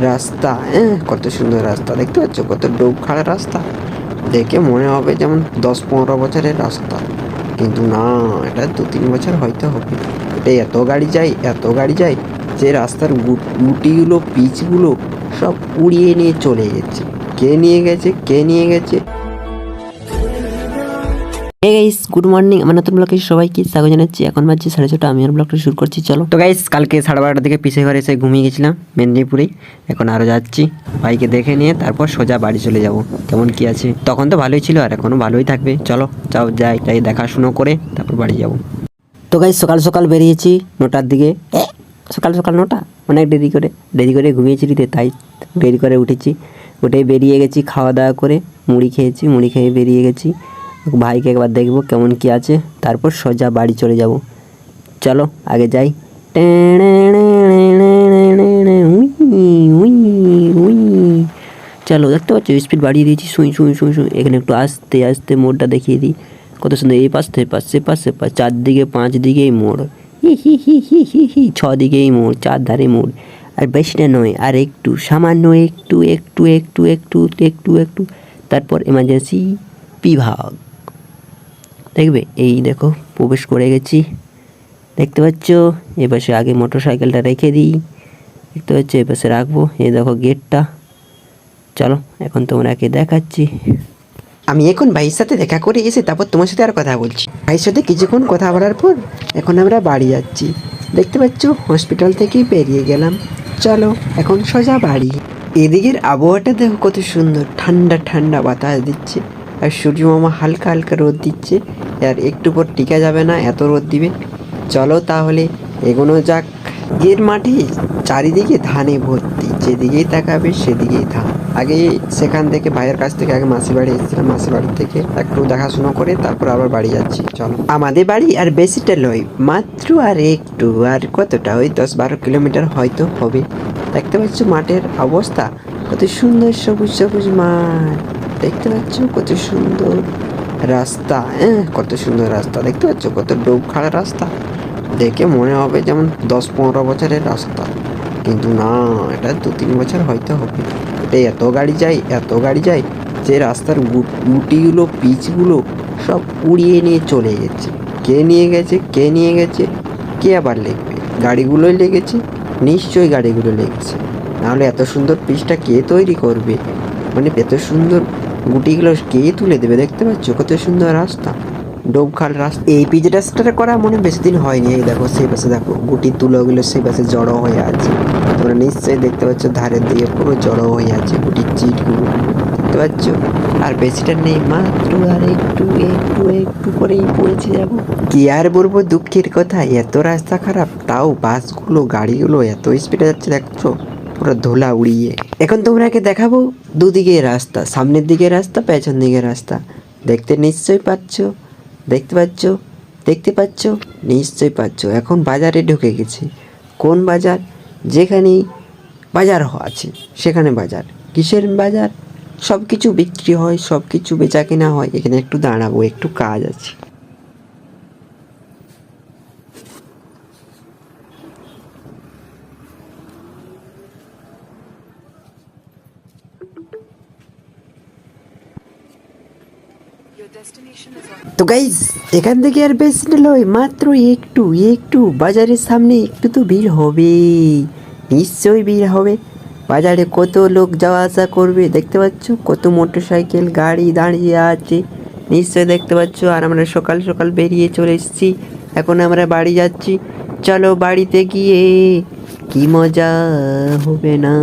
রাস্তা হ্যাঁ কত সুন্দর রাস্তা, দেখতে পাচ্ছ? কত ডোব খাড়া রাস্তা। দেখে মনে হবে যেমন দশ পনেরো বছরের রাস্তা। কিন্তু না, এটা দু তিন বছর হয়তো হবে এটা এত গাড়ি যায়, এত গাড়ি যায়, যে রাস্তার গুটিগুলো, পিচগুলো সব উড়িয়ে নিয়ে চলে গেছে। কে নিয়ে গেছে, কে নিয়ে গেছে? হে গাইস গুড মর্নিং আমার নতুন ব্লগে সবাইকে স্বাগত জানাচ্ছি। এখন বাজছে সাড়ে ছটা, আমি আর ব্লগটা শুরু করছি। চলো। তো গাইস কালকে সাড়ে বারোটার দিকে পিছিয়ে ঘরে এসে ঘুমিয়ে গেছিলাম মেদিনীপুরেই এখন আরও যাচ্ছি, ভাইকে দেখে নিয়ে তারপর সোজা বাড়ি চলে যাব। কেমন কি আছে? তখন তো ভালোই ছিল আর এখনও ভালোই থাকবে। চলো, যাও, যাই তাই দেখাশুনো করে তারপর বাড়ি যাব। তো গাইস সকাল সকাল বেরিয়েছি নটার দিকে। সকাল সকাল নটা? অনেক দেরি করে দেরি করে ঘুমিয়েছি রিতে, তাই দেরি করে উঠেছি। উঠে বেরিয়ে গেছি, খাওয়া দাওয়া করে, মুড়ি খেয়েছি, মুড়ি খেয়ে বেরিয়ে গেছি। ভাইকে একবার দেখব কেমন কি আছে। তারপর সোজা বাড়ি চলে যাব। চলো, আগে যাই। চলো, দেখতে পাচ্ছ স্পিড বাড়িয়ে দিয়েছি। শুই শুই শুই শুই। এখানে একটু আস্তে আস্তে মোড়টা দেখিয়ে দিই। কত সুন্দর, এই পাশ থেকে পাশ, সে পাশ সে পাশ। চারদিকে পাঁচ দিকেই মোড়। হি হি হি হি হি হি ছ দিকেই মোড় চার ধারে মোড়। আর বেশিটা নয়, আর একটু, সামান্য একটু একটু একটু একটু একটু একটু। তারপর এমার্জেন্সি বিভাগ। দেখবে? এই দেখো, প্রবেশ করে গেছি। দেখতে পাচ্ছ? এপাশে আগে মোটর সাইকেলটা রেখে দিই। দেখতে পাচ্ছ? এপাশে রাখব। এই দেখো গেটটা। চলো, এখন তোমরাকে দেখাচ্ছি। আমি এখন ভাইয়ের সাথে দেখা করে এসে তারপর তোমার সাথে আর কথা বলছি। ভাইয়ের সাথে কিছুক্ষণ কথা বলার পর এখন আমরা বাড়ি যাচ্ছি। দেখতে পাচ্ছ? হসপিটাল থেকেই বেরিয়ে গেলাম। চলো, এখন সোজা বাড়ি। এদিকের আবহাওয়াটা দেখো কত সুন্দর। ঠান্ডা ঠান্ডা বাতাস দিচ্ছে। আর সূর্য মামা হালকা হালকা রোদ দিচ্ছে, আর একটু পর টিকা যাবে না, এত রোদ দিবে। চলো তাহলে এগোনো যাক। এর মাঠে চারিদিকে ধানে ভর্তি, যেদিকেই তাকাবে সেদিকেই ধান। আগে সেখান থেকে ভাইয়ের কাছ থেকে, আগে মাসি বাড়ি এসেছিলাম মাসি বাড়ি থেকে একটু দেখাশুনো করে তারপর আবার বাড়ি যাচ্ছি। চলো। আমাদের বাড়ি আর বেশিটা লয় মাত্র আর একটু, আর কতটা? ওই দশ বারো কিলোমিটার হয়তো হবে। দেখতে পাচ্ছ মাঠের অবস্থা, কত সুন্দর সবুজ সবুজ মাঠ। দেখতে পাচ্ছ কত সুন্দর রাস্তা হ্যাঁ কত সুন্দর রাস্তা, দেখতে পাচ্ছ? কত ডোব খাড়া রাস্তা। দেখে মনে হবে যেমন দশ পনেরো বছরের রাস্তা। কিন্তু না, এটা দু তিন বছর হয়তো হবে। এটা এত গাড়ি যায়, এত গাড়ি যায়, যে রাস্তার গুটিগুলো, পিচগুলো সব উড়িয়ে নিয়ে চলে গেছে। কে নিয়ে গেছে, কে নিয়ে গেছে, কে আবার লিখবে? গাড়িগুলোই লেগেছে, নিশ্চয়ই গাড়িগুলো লেগেছে। নাহলে এত সুন্দর পিচটা কে তৈরি করবে? মানে এত সুন্দর গুটিগুলো কে তুলে দেবে দেখতে পাচ্ছ? কত সুন্দর রাস্তা। ডোবখাল রাস্তা। এই রাস্তাটা করা মনে বেশি দিন হয়নি। এই দেখো, সেই পাশে দেখো গুটির তুলোগুলো সেই পাশে জড়ো হয়ে আছে। তোমরা নিশ্চয়ই দেখতে পাচ্ছ ধারের দিকে পুরো জড়ো হয়ে আছে গুটির চিটগুলো। দেখতে পাচ্ছ? আর বেশিটা নেই, মাত্র আর একটু একটু একটু করেই পড়েছে যাব। কি আর বলব, দুঃখের কথা, এত রাস্তা খারাপ, তাও বাসগুলো, গাড়িগুলো এত স্পিডে যাচ্ছে, দেখছ? পুরো ধুলা উড়িয়ে। এখন তোমরাকে দেখাবো দুদিকে রাস্তা, সামনের দিকে রাস্তা, পেছন দিকে রাস্তা। দেখতে নিশ্চয়ই পাচ্ছ, দেখতে পাচ্ছ দেখতে পাচ্ছ, নিশ্চয়ই পাচ্ছ। এখন বাজারে ঢুকে গেছি। কোন বাজার? যেখানে বাজার আছে, সেখানে বাজার। কিসের বাজার? সব কিছু বিক্রি হয় সব কিছু বেচা কেনা হয়। এখানে একটু দাঁড়াবো, একটু কাজ আছে। তো গাইজ এখান থেকে আর বেশি নয় মাত্র একটু একটু, বাজারের সামনে একটু তো ভিড় হবেই। নিশ্চয়ই ভিড় হবে। বাজারে কত লোক যাওয়া আসা করবে, দেখতে পাচ্ছ? কত মোটর সাইকেল গাড়ি দাঁড়িয়ে আছে। নিশ্চয়ই দেখতে পাচ্ছ, আর আমরা সকাল সকাল বেরিয়ে চলে এসেছি। এখন আমরা বাড়ি যাচ্ছি। চলো বাড়িতে গিয়ে কি মজা হবে না?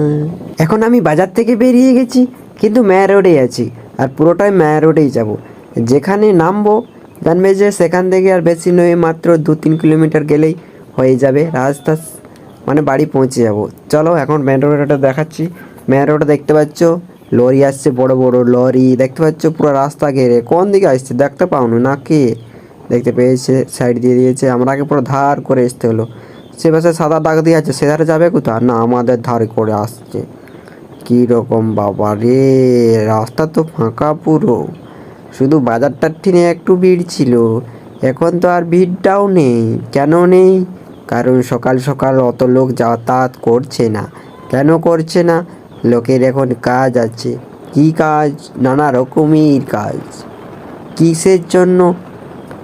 এখন আমি বাজার থেকে বেরিয়ে গেছি, কিন্তু ম্যা রোডে আছি। আর পুরোটাই ম্যা রোডেই যাব। যেখানে নামবো, জানবে যে সেখান থেকে আর বেশি নয়, মাত্র দু তিন কিলোমিটার গেলেই হয়ে যাবে। রাস্তা মানে বাড়ি পৌঁছে যাব। চলো এখন মেন রোডটা দেখাচ্ছি। মেন রোড দেখতে পাচ্ছ, লরি আসছে, বড় বড় লরি। দেখতে পাচ্ছ পুরো রাস্তা ঘেরে। কোন দিকে আসছে? দেখতে পাও না কে? দেখতে পেয়েছে সাইড দিয়ে দিয়েছে। আমরা আগে পুরো ধার করে আসতে হলো। সে পাশে সাদা দাগ দিয়ে আছে। সে ধারে যাবে কোথাও না, আমাদের ধারে করে আসছে। কি রকম বাবা রে! রাস্তা তো ফাঁকা পুরো। শুধু বাজারটার ঠিনে একটু ভিড় ছিল। এখন তো আর ভিড়টাও নেই। কেন নেই? কারণ সকাল সকাল অত লোক যাতায়াত করছে না। কেন করছে না? লোকের এখন কাজ আছে। কি কাজ? নানা রকমের কাজ। কিসের জন্য?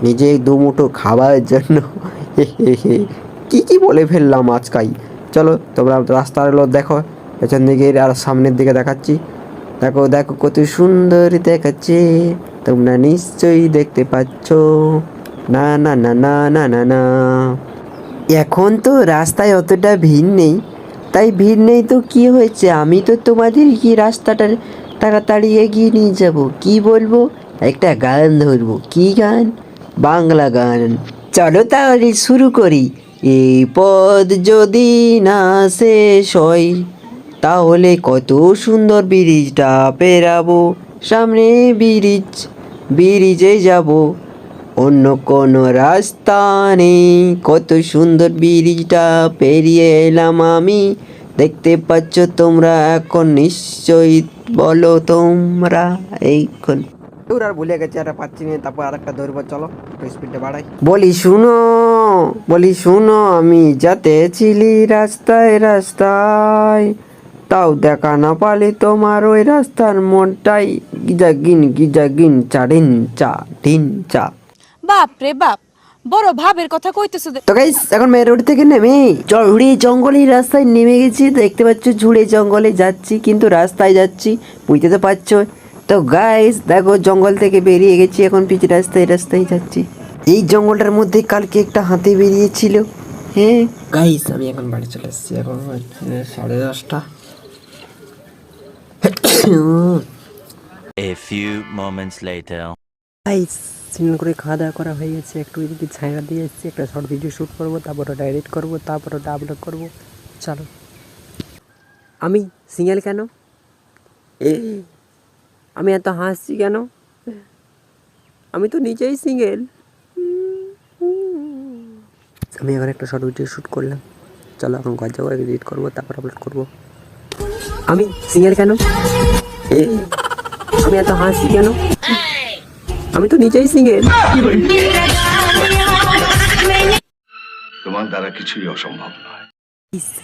নিজে দুমুঠো খাবারের জন্য। কি কি বলে ফেললাম আজকাই চলো, তোমরা রাস্তার লোক দেখো। পেছন দিকে আর সামনের দিকে দেখাচ্ছি। দেখো দেখো কত সুন্দর দেখাচ্ছে। তোমরা নিশ্চয়ই দেখতে পাচ্ছ। না না না না না না না। এখন তো রাস্তায় অতটা ভিড় নেই। তাই ভিড় নেই তো কি হয়েছে? আমি তো তোমাদের কি রাস্তাটা তাড়াতাড়ি এগিয়ে নিয়ে যাব। কি বলব? একটা গান ধরবো। কি গান? বাংলা গান। চলো তাহলে শুরু করি। এই পদ যদি না শেষ হয়, তাহলে কত সুন্দর ব্রিজটা পেরাবো। সামনে ব্রিজ। ব্রিজে যাব। অন্য কোনো রাস্তা নেই। কত সুন্দর ব্রিজটা পেরিয়ে এলাম আমি। দেখতে পাচ্ছ তোমরা এখন নিশ্চয়ই। বলো তোমরা এইক্ষণ তোর আর ভুলে গেছে আর পাচ্ছি না। তারপর আর একটা ধরবো চলো স্পিডটা বাড়াই। বলি শুনো বলি শুনো আমি যাতে ছিলি রাস্তায় রাস্তায় তাও দেখা না পালি তোমার ওই রাস্তার মোড়টাই গিজা গিন গিজা গিন চাডিন চা টিন চা। বাপ রে বাপ বড় ভাবের কথা কইতেছো তো গাইস এখন মেন রোড থেকে নেমে ঝুড়ে জঙ্গলের রাস্তায় নেমে গেছি দেখতে পাচ্ছ ঝুড়ে জঙ্গলে যাচ্ছি কিন্তু রাস্তায় যাচ্ছি বুঝতে তো পারছ। তো গাইস দেখো জঙ্গল থেকে বেরিয়ে গেছি এখন পিচ রাস্তায় রাস্তায় যাচ্ছি। এই জঙ্গলটার মধ্যে কালকে একটা হাতি বেরিয়েছিল। হ্যাঁ? গাইস আমি এখন বাড়ি চলে এসেছি এখন সাড়ে দশটা। A few moments later. Guys cinema করে খাওয়া দাওয়া করা হয়ে গেছে। একটু এদিকে ছায়া দিয়ে এসেছি। একটা শর্ট ভিডিও শ্যুট করব, তারপর ওটা এডিট করব, তারপর ওটা আপলোড করব। চলো। আমি সিঙ্গেল কেন? এ আমি এত হাসছি কেন? আমি তো নিজেই সিঙ্গেল আমি এখন একটা শর্ট ভিডিও শ্যুট করলাম। চলো, এখন ঘর যাব এডিট করব, তারপর আপলোড করব। আমি সিঙ্গেল কেন? এ আমি এত হাসছি কেন? আমি তো নিজেই সিঙ্গেল তোমার দ্বারা কিছুই অসম্ভব নয়।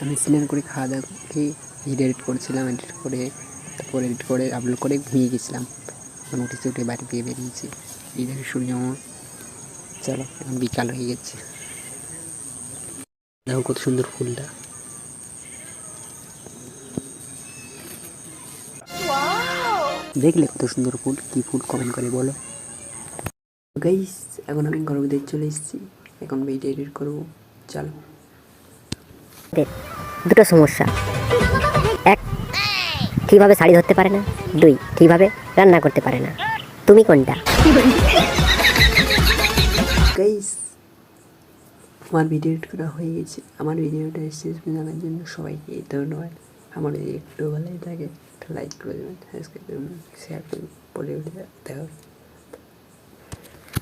আমি সিনেমা করে খাওয়া দাওয়া করে ভিডিও এডিট করছিলাম এডিট করে তারপর এডিট করে আপলোড করে ঘুমিয়ে গেছিলাম। এখন উঠেছি উঠে বাড়ি দিয়ে বেরিয়েছি। এই দেখে সূর্য মামা চলো এখন বিকাল হয়ে গেছে। দেখো কত সুন্দর ফুলটা। দেখলে কত সুন্দর ফুল কি ফুল কমেন্ট করে বলো। গাইস এখন আমি গর্ভদের চলে এসেছি। এখন ভিডিও এডিট করব। চলো। দুটো সমস্যা। এক ঠিকভাবে শাড়ি ধরতে পারে না? দুই ঠিকভাবে রান্না করতে পারে না? তুমি কোনটা? গাইস আমার ভিডিও এডিট করা হয়ে গেছে। আমার ভিডিওটা শেষ জানার জন্য সবাইকে ধন্যবাদ। আমার যদি একটু ভালোই থাকে লাইক করে দেবেন সাবস্ক্রাইব করবেন শেয়ার করবেন পরে দেখা হবে